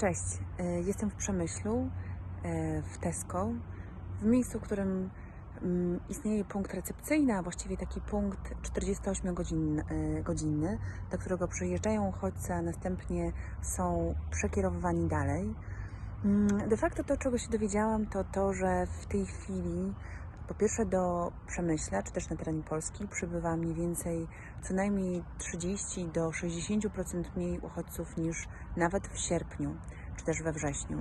Cześć, e, jestem w Przemyślu, e, w Tesco, w miejscu, w którym mm, istnieje punkt recepcyjny, a właściwie taki punkt 48-godzinny, do którego przyjeżdżają uchodźcy, a następnie są przekierowywani dalej. Mm, De facto to, czego się dowiedziałam, to to, że w tej chwili po pierwsze do Przemyśla, czy też na terenie Polski przybywa mniej więcej co najmniej 30 do 60% mniej uchodźców niż nawet w sierpniu, czy też we wrześniu.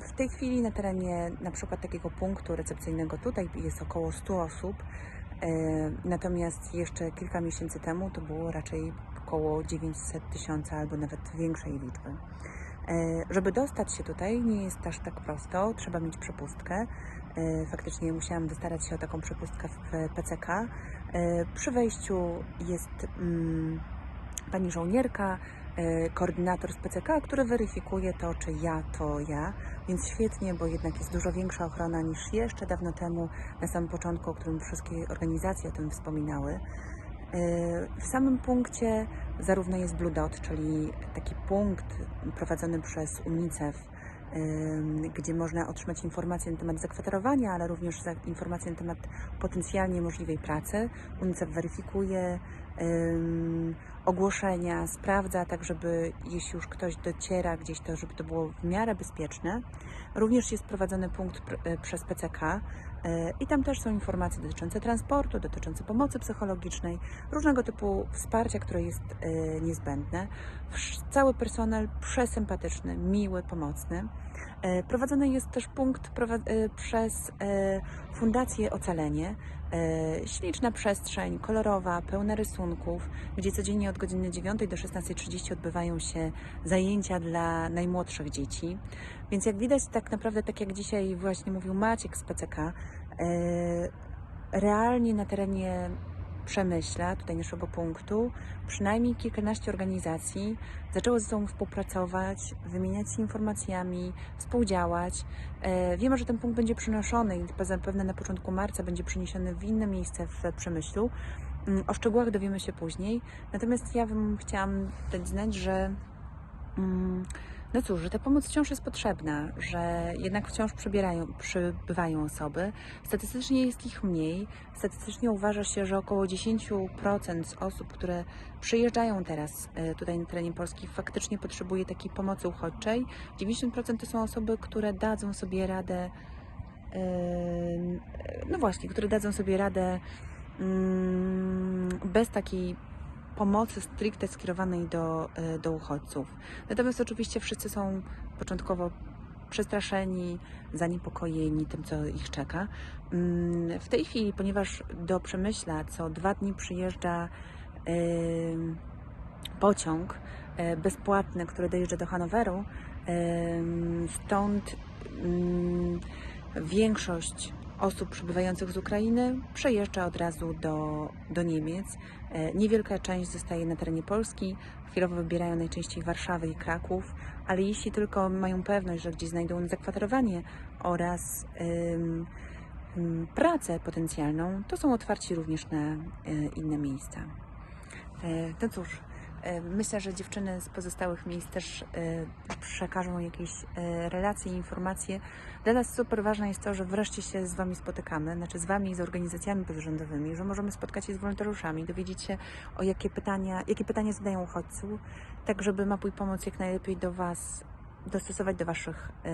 W tej chwili na terenie na przykład takiego punktu recepcyjnego tutaj jest około 100 osób, natomiast jeszcze kilka miesięcy temu to było raczej około 900 tysięcy albo nawet większej liczby. Żeby dostać się tutaj nie jest aż tak prosto, trzeba mieć przepustkę. E, Faktycznie musiałam wystarać się o taką przepustkę w PCK. E, Przy wejściu jest mm, pani żołnierka, e, koordynator z PCK, który weryfikuje to, czy ja to ja, więc świetnie, bo jednak jest dużo większa ochrona niż jeszcze dawno temu, na samym początku, o którym wszystkie organizacje o tym wspominały. W samym punkcie zarówno jest Blue Dot, czyli taki punkt prowadzony przez UNICEF, gdzie można otrzymać informacje na temat zakwaterowania, ale również informacje na temat potencjalnie możliwej pracy. UNICEF weryfikuje ogłoszenia, sprawdza tak, żeby jeśli już ktoś dociera gdzieś, to żeby to było w miarę bezpieczne. Również jest prowadzony punkt e, przez PCK e, i tam też są informacje dotyczące transportu, dotyczące pomocy psychologicznej, różnego typu wsparcia, które jest e, niezbędne. Cały personel przesympatyczny, miły, pomocny. Prowadzony jest też punkt przez Fundację Ocalenie. E, Śliczna przestrzeń, kolorowa, pełna rysunków, gdzie codziennie od godziny 9 do 16.30 odbywają się zajęcia dla najmłodszych dzieci. Więc jak widać, tak naprawdę, tak jak dzisiaj właśnie mówił Maciek z PCK, e, realnie na terenie Przemyśla, tutaj naszego punktu, przynajmniej kilkanaście organizacji zaczęło ze sobą współpracować, wymieniać się informacjami, współdziałać. E, Wiemy, że ten punkt będzie przenoszony i zapewne na początku marca będzie przeniesiony w inne miejsce w Przemyślu. Mm, O szczegółach dowiemy się później. Natomiast ja bym chciałam dać znać, że mm, no cóż, że ta pomoc wciąż jest potrzebna, że jednak wciąż przybywają osoby. Statystycznie jest ich mniej. Statystycznie uważa się, że około 10% z osób, które przyjeżdżają teraz e, tutaj na terenie Polski, faktycznie potrzebuje takiej pomocy uchodźczej. 90% to są osoby, które dadzą sobie radę, no właśnie, które dadzą sobie radę mm, bez takiej pomocy stricte skierowanej do, e, do uchodźców. Natomiast oczywiście wszyscy są początkowo przestraszeni, zaniepokojeni tym, co ich czeka. Mm, W tej chwili, ponieważ do Przemyśla co dwa dni przyjeżdża pociąg e, bezpłatny, który dojeżdża do Hanoweru, stąd mm, większość osób przybywających z Ukrainy przejeżdża od razu do, do Niemiec. E, Niewielka część zostaje na terenie Polski. Chwilowo wybierają najczęściej Warszawę i Kraków, ale jeśli tylko mają pewność, że gdzieś znajdą zakwaterowanie oraz ym, ym, pracę potencjalną, to są otwarci również na e, inne miejsca. E, No cóż, myślę, że dziewczyny z pozostałych miejsc też e, przekażą jakieś e, relacje i informacje. Dla nas super ważne jest to, że wreszcie się z Wami spotykamy, znaczy z Wami z organizacjami pozarządowymi, że możemy spotkać się z wolontariuszami, dowiedzieć się o jakie pytania, jakie pytania zadają uchodźcy, tak żeby Mapuj Pomoc jak najlepiej do Was dostosować do Waszych e,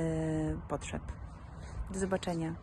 potrzeb. Do zobaczenia.